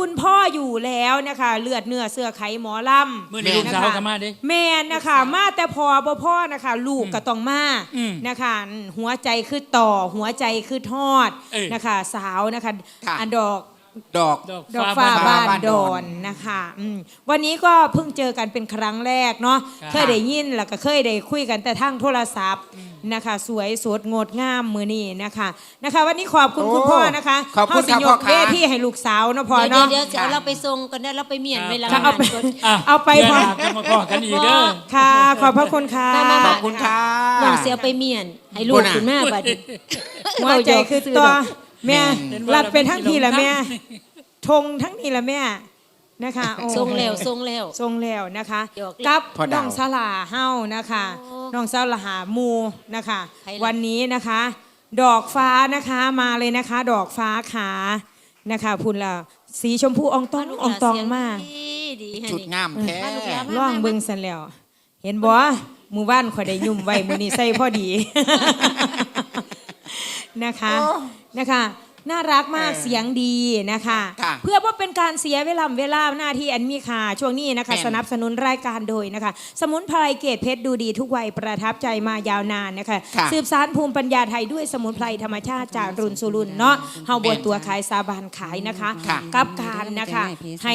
คุณพ่ออยู่แล้วนะคะ เลือดเนื้อเสื้อไขหมอลำเมื่อนี้ลูกสาวก็มาเด้แม่นนะคะมาแต่พอบ่พ่อนะคะ ลูกก็ต้องมาอืมนะคะหัวใจคือต่อ หัวใจคือทอดเอ้ย นะคะ สาวนะคะค่ะ อันดอก ดอก ดอกดอกฟ้าฟ้าบ้าบ้านนบ้านดดออน นนะคะอืมวันนี้ก็เพิ่งเจอกันเป็นครั้งแรกเนาะ ครับ เคยได้ยินแล้วก็เคยได้คุยกันแต่ทางโทรศัพท์ นะคะ สวยสดงดงามมือนี่นะคะนะคะ วันนี้ขอบคุณโอ้คุณพ่อนะคะขอบคุณเฮาสิครับยพ่อกค่ะเวทีให้ลูกสาวเนาะพ่อเดี๋ยวเนาะเดี๋ยวจะเอาเราไปส่งกันได้เราไปเมียนเวลาค่ะเอาไปงานกดะเอาไปเดืพอนหน้าก็มาพอกันอีกเด้อ ค่ะ ขอบพระคุณค่ะมามาขมาอบคุณค่ะ น้องเสียไปเมียน ให้ลูกคุณน่ะคุณแม่บัดนี้ หัวใจคือตัวแม่เห็นรัดเป็นทั้งทีละแม่น้ำทงทั้งทีละแม่ นะคะโอ้ทรงแล้วทรงแล้ว ทรงแล้วนะคะ หยอกกับพ่อดาว น้องสลาเฮ้านะคะโอ้น้องสลาหามูนะคะ ใครล่ะ วันนี้นะคะ ดอกฟ้านะคะมาเลยนะคะ ดอกฟ้าขานะคะพุ่นละสีชมพูอองตองอองตองมาก ดีดีให้ชุดนี่ งามแท้มาลูกหลานร่องเบิ่งสันแล้ว เห็นบ่มือว่านข่อยได้ยุ่มไว้มือนี้ใส่พอดี นะคะนะคะ น่ารักมากเออเสียงดีนะคะ ค่ะเพื่อว่าเป็นการเสียเวลาเวลาหน้าที่อันมีค่าช่วงนี้นะคะ แม่น สนับสนุนรายการโดยนะคะ สมุนไพรเกตเพชรดูดีทุกวัยประทับใจมายาวนานนะคะ ค่ะสืบสานภูมิปัญญาไทยด้วยสมุนไพรธรรมชาติจากรุ่นสู่รุ่นเนาะเฮาบวตัวขายสาบานขายนะคะ ค่ะกับการนะคะให้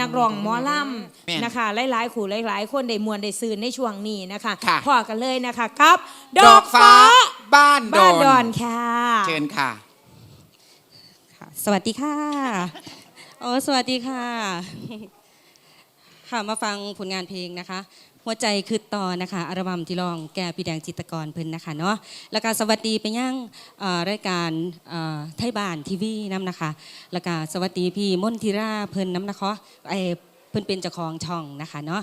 นักร้องหมอลำแม่นนะคะ หลายๆขู่หลาย ๆ คนได้มวลได้ซื้อในช่วงนี้นะคะค่ะ พอกันเลยนะคะกับ ดอกฟ้าบ้านดบ้านอนดอนค่ะ เชิญค่ะค่ะ สวัสดีค่ะโอ้สวัสดีค่ะ ค่ะมาฟังผลงานเพลงนะคะ หัวใจคือต่อนะคะอัลบั้มที่รองแก่พี่แดงจิตกรเพิ่นนะคะเนาะแล้วก็สวัสดีไปยังรายการไทยบ้านทีวีน้ำนะคะแล้วก็สวัสดีพี่มนทิราเพิ่นน้ำนะคะเอ่อเพิ่นเป็นเจ้าของช่องนะคะเนาะ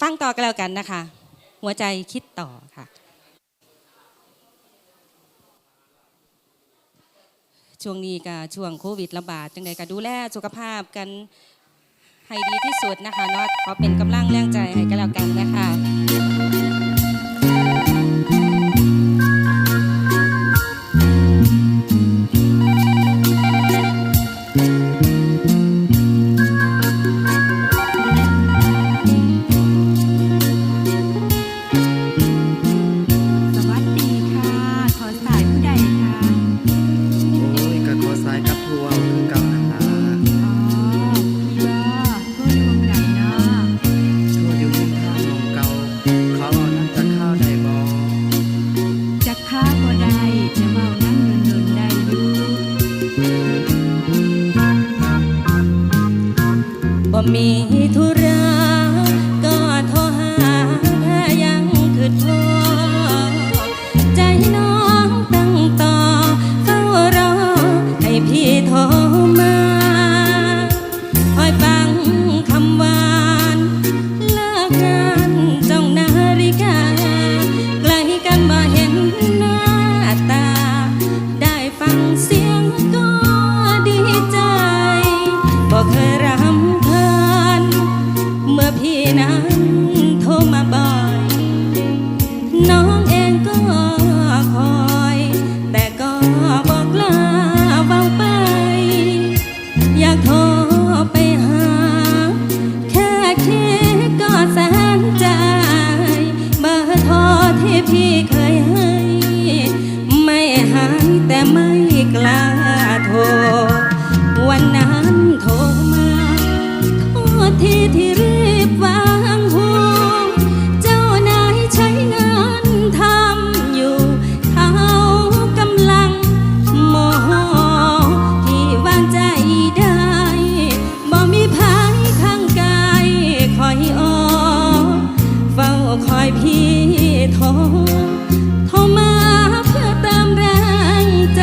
ฟังต่อกันแล้วกันนะคะ หัวใจคิดต่อค่ะ ช่วงนี้ก็ช่วงโควิดระบาดจังใดก็ดูแลสุขภาพกันให้ดีที่สุดนะคะเนาะขอเป็นกำลังแรงใจให้กันแล้วกันนะ โทรมาเพื่อเติมแรงใจ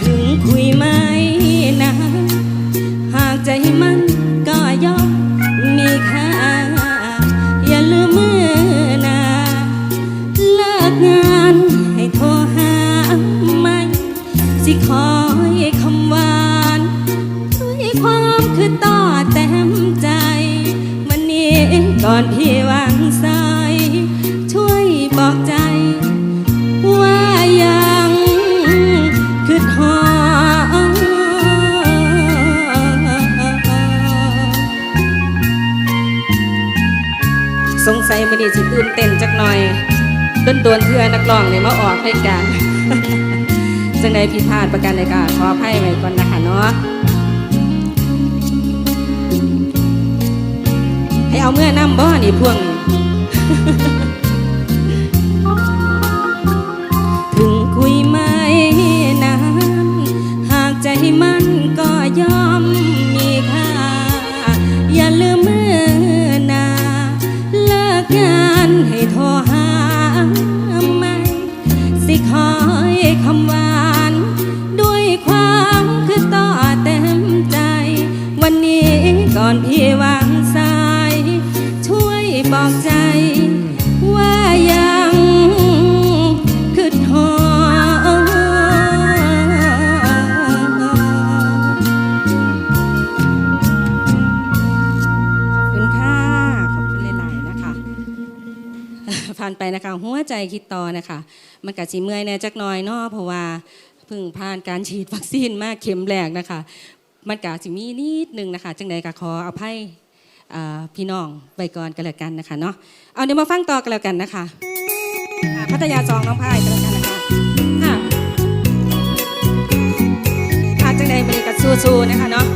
ถึงคุยไม่นานหากใจมันก็ย่อมมีค่า อย่าลืมมือนาเลิกงานให้โทรหาไม่สิคอยคำหวานด้วยความคือต่อเต็มใจ วันนี้ก่อนพี่วาง มื้อนี้สิตื่นเต้นจักหน่อยต้นโดนเทื่อนักร้องเนี่ยมาออกรายการจังใดผิดพลาดประการใดก็ขออภัยไว้ก่อนนะคะเนาะให้เอาเมื่อนำบ่นี่พวงถึงคุยไม่นานหากใจมัน งานให้ทอ หัวใจคิดต่อนะคะมันกะสิเมื่อยแน่จักน้อยเนาะเพราะว่าเพิ่งผ่านการฉีดวัคซีนมากเข็มแรกนะคะ มันกะสิมีนิดนึงนะคะจังใดก็ขออภัยพี่น้องไปก่อนกันแล้วกันนะคะเนาะเอาเดี๋ยวมาฟังต่อกันแล้วกันนะคะพัทยาจองน้องพายกันแล้วกันนะคะค่ะจังใดมันก็สู้ๆนะคะเนาะ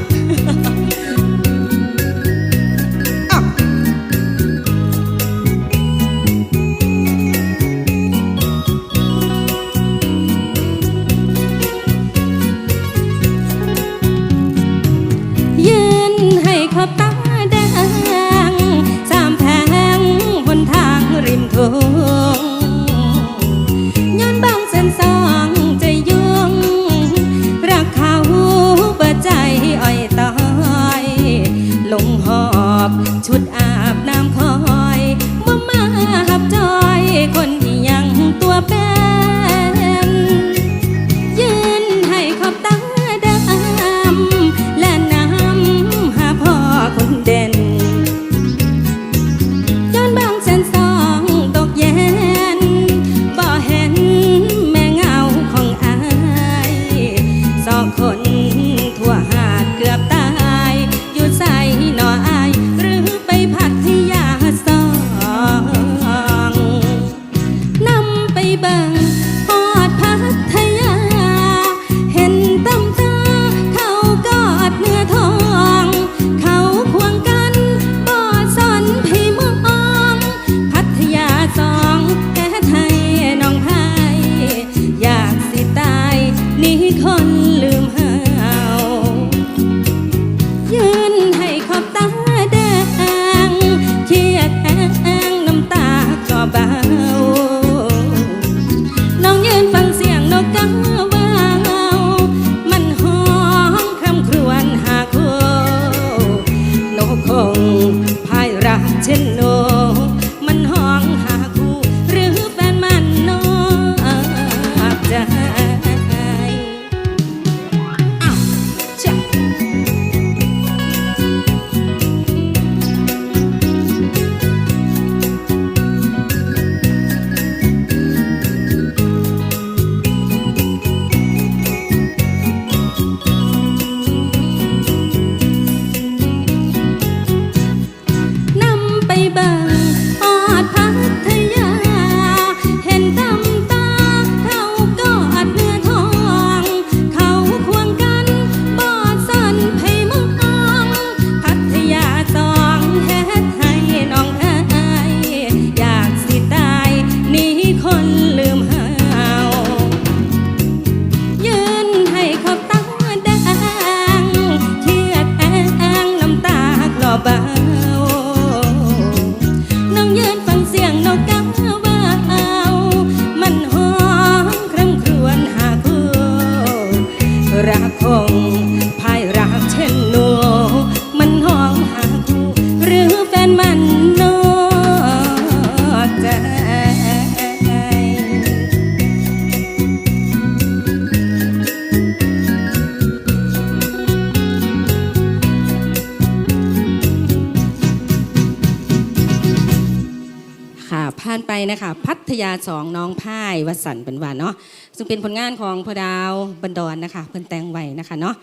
นะคะ พัทยาสองน้องพ่ายวสันต์เป็นวานเนาะซึ่งเป็นผลงานของพอดาวบันดอนนะคะ เพิ่นแต่งไว้นะคะเนาะ